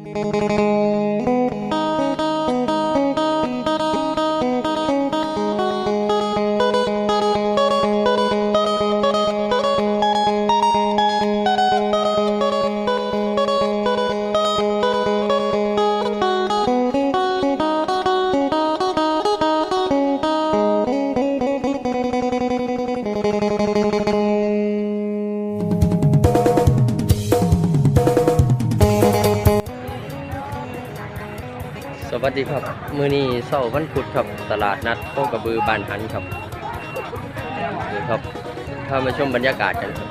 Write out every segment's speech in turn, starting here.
ส วัสดีครับ มือนี้เสาร์วันพุธครับ ตลาดนัดโคกระบือบานหันครับนี่ครับพามาชมบรรยากาศกันครับ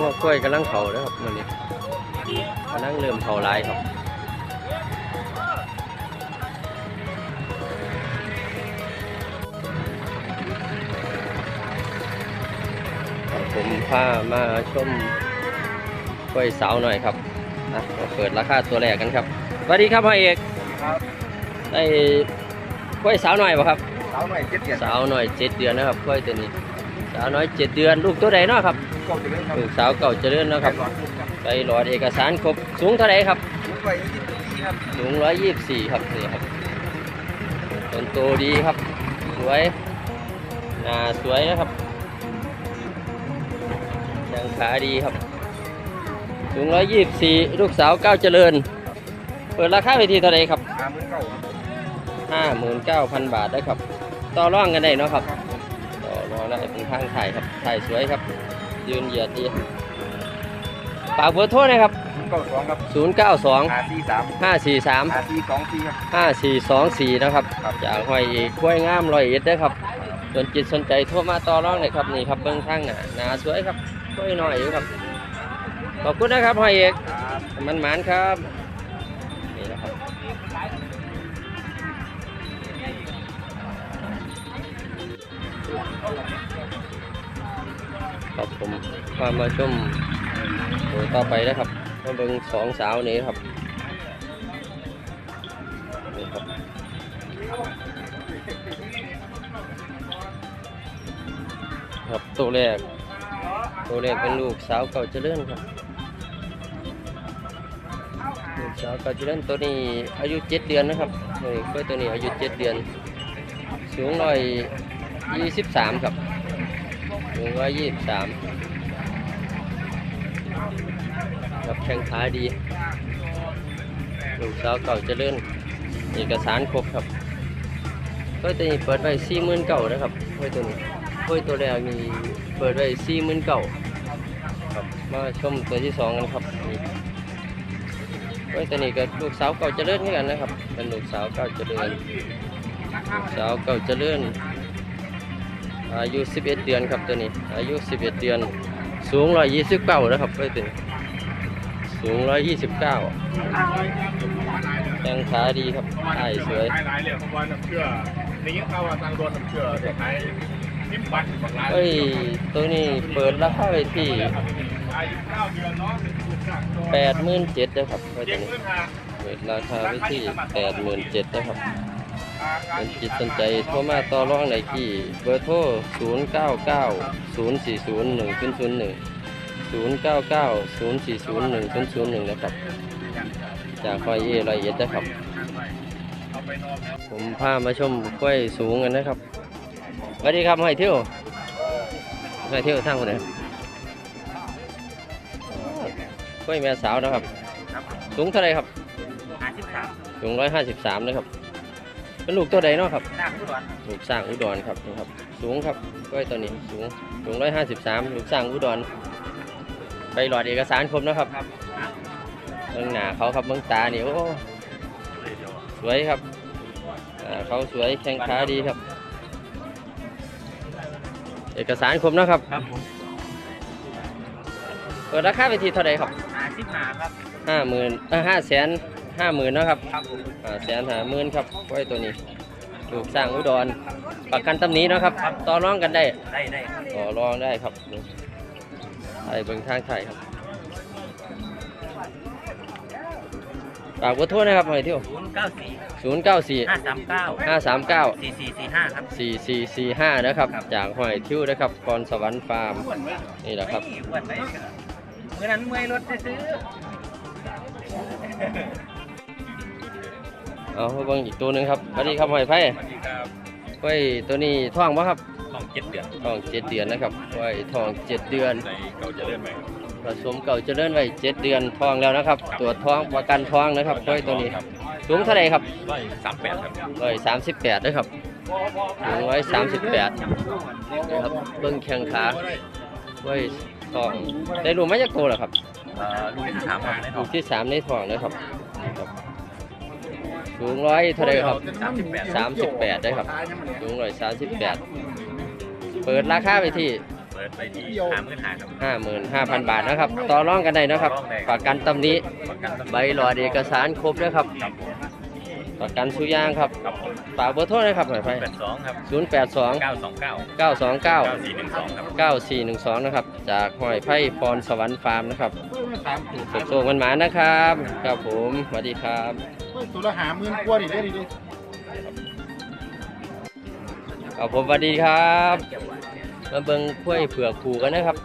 ว่ากล้วยกำลังเขาแล้วครับมือนี้กำลังเริ่มเขาลายครับ ผมพามาชมกล้วยสาวหน่อยครับนะมาเปิดราคาตัวแรกกันครับสวัสดีครับพ่อเอกครับได้กล้วยสาวหน่อยป่ะครับ สาวหน่อยเจ็ดเดือนสาวหน่อยเจ็ดเดือนนะครับกล้วยตัวนี้ สาวน้อยเจ็ดเดือนลูกตัวใดเนาะครับเก่าจะเล่นครับลูกสาวเก่าเจริญเนาะครับหลอดลูกครับไปหลอดเอกสารครบสูงเท่าไหรครับลูกไว้ยี่สิบปีครับสูงร้อยยี่สิบสี่ครับนี่ครับต้นโตดีครับ สวยหน้าสวยนะครับยัง ขาดีครับสูงร้อยยี่สิบสี่ลูกสาวเก้าวเจริญ เปิดราคาไปที่เท่าไหรครับหาหมื่นเก่าครับห้าหมื่นเก้าพันบาทได้ครับ ต่อร่องกันได้เนาะครับ ต่อรองได้เป็นข้างถ่ายครับ ถ่ายสวยครับ ยืนเหยียดดีฝากเบอร์โทรหนะครับเก้าสองครับศูนย์เก้าสองหาสี่สามห้าสี่สามหาสี่สองสี่ครับห้าสี่สองสี่นะครับครับจากห้อยเอกล้วยงามร้อยเอ็ดเด้อครับสนจิตสนใจโทรมาต่อรองเลยครับนี่ครับเบื้องข้างหน้าหนาสวยครับ กล้วยน้อยอยู่ครับ ขอบคุณนะครับห้อเอกมันหมานครับนี่นะครับครับผมพามาชมตัวต่อไปนะครับมาเบิ่งสองสาวนี้ครับนี่ครับครับตัวแรก ตัวแรกเป็นลูกสาวเก่าเจริญครับ ลูกสาวเก่าเจริญตัวนี้อายุเจ็ดเดือนนะครับนี่กล้วยตัวนี้อายุเจ็ดเดือน สูงร้อยยี่สิบสามครับสูงร้อยยี่สิบสามครับแข้งขาดี ลูกสาวเก่าเจริญเอกสารครบครับกล้วยตัวนี้เปิดไว้สี่หมื่นเก่านะครับกล้วยตัวนี้ กล้วยตัวแรกนี่เปิดไว้สี่หมื่นเก่าครับมาชมตัวที่สองกันครับนี่กล้วยตัวนี้ก็ลูกสาวเก่าเจริญเหมือนกันนะครับ เป็นลูกสาวเก่าเจริญลูกสาวเก่าเจริญอายุ 11 เดือนครับตัวนี้ อายุ 11 เดือน สูง 129นะครับไปถึงสูง 129แข้งขาดีครับไอ้สวยหลายเหลี่ยมขบวนน้ำเชื่อในยิ่งเขาว่าทางโดนน้ำเชื่อจะขาย เอ้ย ตัวนี้เปิดราคาไว้ที่อายุเก้าเดือนเนาะ87,000นะครับไปเจ็ตัวนี้เปิดราคาไว้ที่87,000นเจ็ดนะครับสนจิตสนใจโทรมาต่อรองในที่เบอร์โทร0990401001 0990401001 นะครับ จากคอยเอรอยเอ็ดนะครับ ผมพามาชมกล้วยสูงกันนะครับ วัสดีครับหอยเที่ยวหอยเที่ยวทางคนไหนกล้วยแม่สาวนะครับ สูงเท่าไรครับหาสิบสามสูงร้อยห้าสิบสามนะครับเป็นลูกตัวใดเนาะครับหน้าผู้ดอนลูกสร้างอุดรครับนี่ครับ สูงครับกล้วยตัวนี้สูงสูงร้อยห้าสิบสามลูกสร้างอุดรไปหลอดเอกสารครบนะครับครับเบื้องหน้าเขาครับเบื้องตานี่โอ้สวยครับอ่าเขาสวยแข้งขาดีครับ เอกสารครบนะครับ ครับผมเปิดราคาไปที่เท่าไหร่ครับหาสิบห้าครับห้าหมื่นห้าแสนห้าหมื่นนะครับครับผมห้าแสนห้าหมื่นครับกล้วยตัวนี้ลูกสร้างอุดรประกันตำหนี้นาะครับ ต่อรองกันได้ได้ได้ครับต่อรองได้ครับนี่ไทยเบิ่งทางไทยครับ ฝากเบอร์โทรนะครับหอยเที่ยวศูนย์เก้าสี่ศูนย์เก้าสี่ห้าสามเก้าห้าสามเก้าสี่สี่สี่ห้าครับสี่สี่สี่ห้านะครับครับจากหอยทิวนะครับกรสวรรค์ฟาร์ม นี่แหละครับไม่อ้วนไหนเมื่อนั้นเมื่อยรถจะซื้อเอามาเบิ่งอีกตัวหนึ่งครับสวัสดีครับหอยไผ่สวัสดีครับไว้ตัวนี้ท้องปะครับต้องเจ็ดเดือนท้องเจ็ดเดือนนะครับไว้ท้องเจ็ดเดือนในเก่าจะเลื่อนไหม ผสมเก่าเจริญไว้เจ็ดเดือนท้องแล้วนะครับตรวจท้องประกันท้องนะครับไว้ตัวนี้ครับสูงเท่าไหร่ครับร้อยสามแปดครับร้อยสามสิบแปดนะครับสูงร้อยสามสิบแปดนะครับเบิ้งแข้งขาไว้ท้องได้รู้ไหมจะโตแล้วครับเอ่อลูกที่ถามมาในท้ลูองกที่สามในท้องนะครับครับสูงร้อยเท่าไหร่ครับสามสิบแปดสามสิบแปดได้ครับสูงร้อยสามสิบแปดเปิดราคาไปที่ เปิดไปที่หามื่นหาครับ ห้าหมื่นห้าพันบาทนะครับ ต่อรองกันได้นะครับ ประกันตำหนี้ประกันตำหนิใบหลอดเอกสารครบนะครับ ครับผมประกันสุยางครับครับผมฝากเบอร์โทรนะครับหน่อยไปแปดสองครับศูนย์แปดสองเก้าสองเก้าเก้าสองเก้า เก้าสี่หนึ่งสองครับเก้าสี่หนึ่งสองนะครับ จากหอยไผ่พรสวรรค์ฟาร์มนะครับสุขโชคมันหมานะครับ ครับผมสวัสดีครับ ตัวละหาหมื่นกว่าดิเด้ดิ ครับผมสวัสดีครับ มาเบิงกล้วยเผือกผูกันนะครับ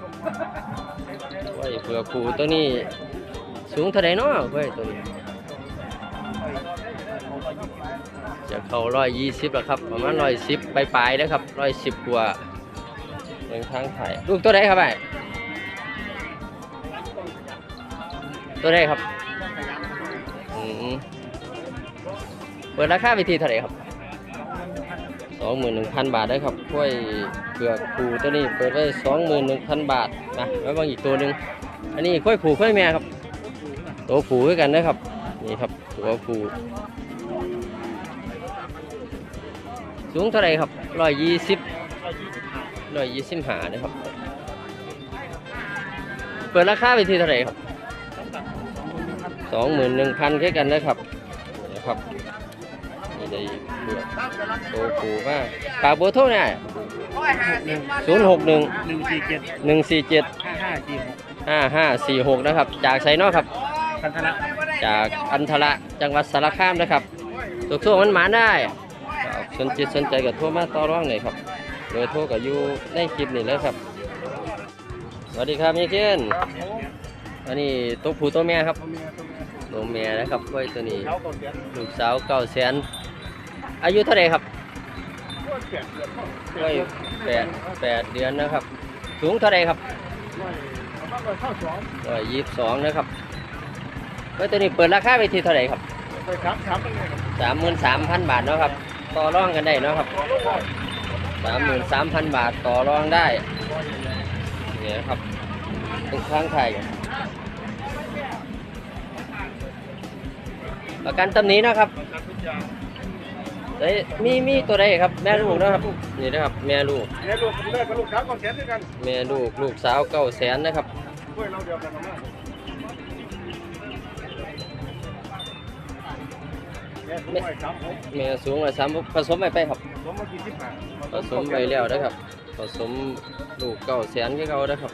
กล้วยเผือกผูตัวนี้สูงเท่าไหร่เนาะกล้วยตัวนี้จะเข้าร้อยยี่สิบแล้วครับประมาณร้อยสิบปลายๆนะครับร้อยสิบกว่าเรื่องทางไทยลูกตัวไหนครับไอ้ตัวไหนครับอืมเปิดราคาไปทีเท่าไหร่ครับ สองหมื่นหนึ่งพันบาทได้ครับกล้วยเผือกผูตัวนี้เปิดไว้สองหมื่นหนึ่งพันบาทนะแล้วบางอีกตัวหนึ่งอันนี้กล้วยผูกล้วยแม่ครับ ตัวผูด้วยกันนะครับนี่ครับตัวผูสูงเท่าไหรครับร้อยยี่สิบร้อยยี่สิบหานะครับ เปิดราคาไปที่เท่าไหรครับสองหมื่นหนึ่งพันแค่กันนะครับนะครับนี่ได้เลือก โตปูมากฝากเบอร์โทรเนี่ยศูนย์หกหนึ่งหนึ่งสี่เจ็ดหนึ่งสี่เจ็ดห้าห้าสี่หกห้าห้าสี่หกนะครับ จากไซนอกครับพันธละจากอันทระจังหวัดสารคามนะครับตัวทั่วมันหมาได้ครับสนจิตสนใจกับโทรมาต่อรองหน่อยครับโดยโทรกับอยู่ในคลิปนี่เลยครับสวัสดีครับมีเช่นอันนี้ตัวผู้ตัวแม่ครับตัวแม่นะครับกล้วยตัวนี้เขาคนเดียวลูกสาวเก้าแสน อายุเท่าไหร่ครับเปลี่ยนเดือนกล้วยแปดแปดเดือนนะครับ สูงเท่าไหร่ครับประมาณร้อยเท่าสองร้อยยี่สิบสองนะครับกล้วยตัวนี้เปิดราคาไปที่เท่าไหร่ครับไปครับครับนี่สามหมื่นสามพันบาทเนาะครับ ต่อรองกันได้เนาะครับสามหมื่นสามพันบาทต่อรองได้เนี่ยครับเป็นข้างไทยประกันตำหนี้นาะครับ เอ้ยมีมีตัวใดครับ แม่ลูกเนาะครับนี่นะครับ แม่ลูกเนี่ยลูกเลิกกับลูกสาวก่อนแขนด้วยกันแม่ลูกลูกสาวเก้าแสนนะครับช่วยเราเดียวกันนะเนี่ยช่วยครับผมแม่สูงอะสามผสมไปไปครับผมมากี่สิบห้าผสมไปแล้วนะครับ ผสมลูกเก้าแสนที่เขานะครับ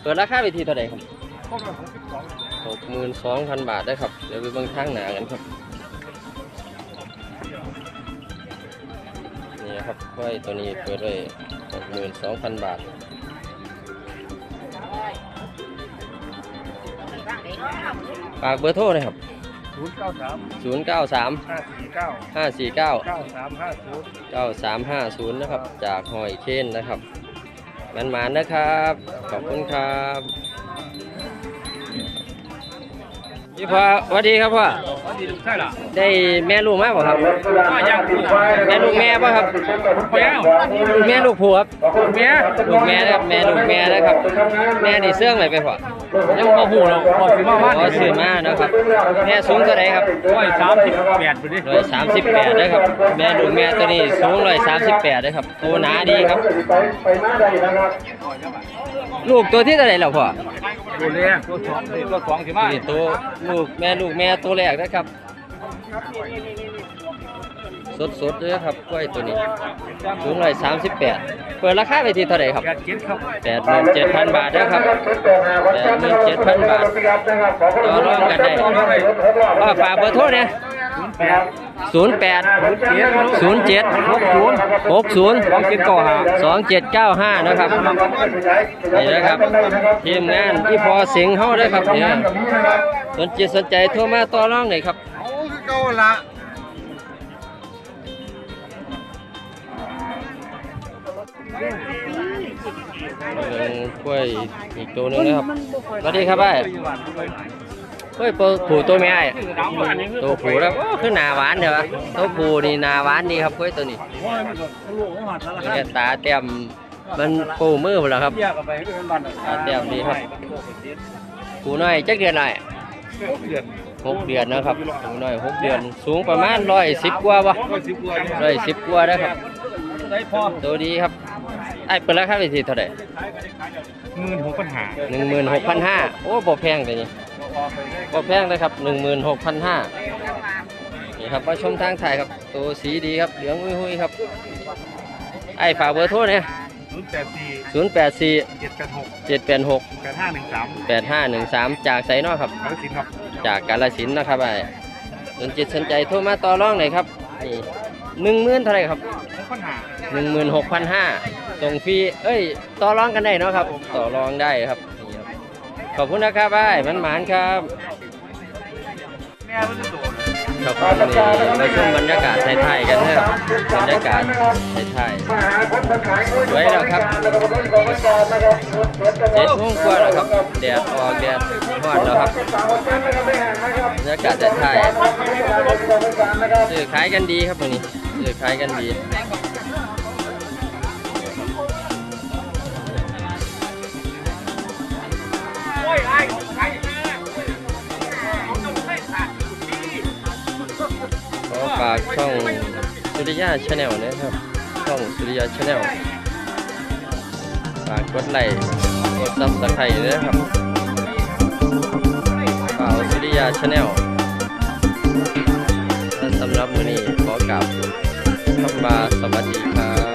เปิดราคาไปที่เท่าไหร่ครับพวกเราของสิบสองหกหมื่นสองพันบาทได้ครับ เดี๋ยวไปเบิ่งทางหนากันครับ ครับไว้ตัวนี้เปิดไว้หกหมื่นสองพันบาทฝากเบอร์โทรหนะครับศูนย์เก้าสามศูนย์เก้าสามห้าสี่เก้าห้าสี่เก้าเก้าสามห้าศูนย์เก้าสามห้าศูนย์นะครับ จากหอยเคนนะครับมันหมานนะครับ ขอบคุณครับ พี่พ่อสวัสดีครับพ่อใช่หรอได้แม่ลูกมาบ่ครับก็ยังแม่ลูกแม่ป่ะครับแม่ลูกแม่ลูกผัวครับแม่ลูกแม่นะครับแม่ลูกแม่นะครับ แม่นี่เสื่องไหนไปพ่อยังมาหูเราพอซื้อมาว่าอ๋อซื้อมานะครับ แม่สูงเท่าไหรครับร้อยสามสิบแปดไปดิร้อยสามสิบแปดนะครับแม่ลูกแม่ตัวนี้สูงร้อยสามสิบแปดนะครับตัวหนาดีครับ ลูกตัวที่เท่าไหรแล้วพ่อตัวแรกตัวสองตัวสองสิมานี่ตัวลูกแม่ลูกแม่ตัวแรกนะครับ สดสดเลยครับกล้วยตัวนี้สูงร้อยสามสิบแปดเปิดราคาไปที่เท่าไหร่ครับแปดเจ็ดครับแปดหมื่นเจ็ดพันบาทนะครับแปดหมื่นเจ็ดพันบาทต่อรองกันได้ว่าฝากเบอร์โทรเนี่ย ศูนย์แปดศูนย์แปดเจ็ดศูนย์เจ็ดหกศูนย์หกศูนย์สองเจ็ดเก้าห้าสองเจ็ดเก้าห้านะครับนี่นะครับทีมงานที่พอสิงห์เฮาเด้อครับเนี่ยสนใจสนใจโทรมาต่อรองหน่อยครับเอาคือเก่าละเรื่องกล้วยอีกตัวหนึงนะครับสวัสดีครับไอ้ กล้วยผูตัวแม่ไอ้ตัวผูแล้วโอ้คือหนาหวานเถอะตัวผูนี่หนาหวานดีครับกล้วยตัวนี้เนี่ยตาเต็มมันปูมือหมดแล้วครับแยกกันไปเป็นบ้านตาเต็มดีครับผูน้อยจักเดือนหน่อยเดือนหกเดือนนะครับผูน้อยหกเดือนสูงประมาณร้อยสิบกว่าปะก็สิบกว่าร้อยสิบกว่าได้อครับได้พอตัวดีครับไอ้เปิดราคาไปที่เท่าไหร่หมื่นหกปัญหาหนึ่งหมื่นหกพันห้าโอ้บ่แพงเลยนี่ ก็แพงเลยครับหนึ่งหมื่นหกพันห้านี่ครับมาชมทางถ่ายครับ ตัวสีดีครับ เหลืองหุ้ยๆครับ ไอ้ฝากเบอร์โทรเนี่ยศูนย์แปดสี่ศูนย์แปดสี่เจ็ดแปดหกเจ็ดแปดหกแปดห้าหนึ่งสามแปดห้าหนึ่งสามจากไสนอครับกาฬสินธุ์ครับจากกาลสินธุ์นะครับไอ้สนจิตสนใจโทรมาต่อรองหน่อยครับนี่หนึ่งหมื่นเท่าไหร่ครับหกปัญหาหนึ่งหมื่นหกพันห้าส่งฟรีเอ้ย ต่อรองกันได้เนาะครับ ต่อรองได้ครับนี่ครับข อบคุณนะครับไอ้มันหมานครับแม่มันจะโดนครับผมนี่มาชมบรรยากาศไทยๆกันนะครับรรยากาศไทยๆสวยแล้วครับเจ็ดโมงกว่าแล้วครับแดดออกแดดร้อนแล้วครับบรรยากาศไทยๆซื้อขายกันดีครับตรงนี้ซื้อขายกันดี ฝากช่องสุริยาชาแนลนะครับ ช่องสุริยาชาแนลฝากกดไลค์กดซับสไครต์ด้วยนะครับฝากสุริยาชาแนลสำหรับวันนี้ขอกลับคำว่าสวัสดีครับ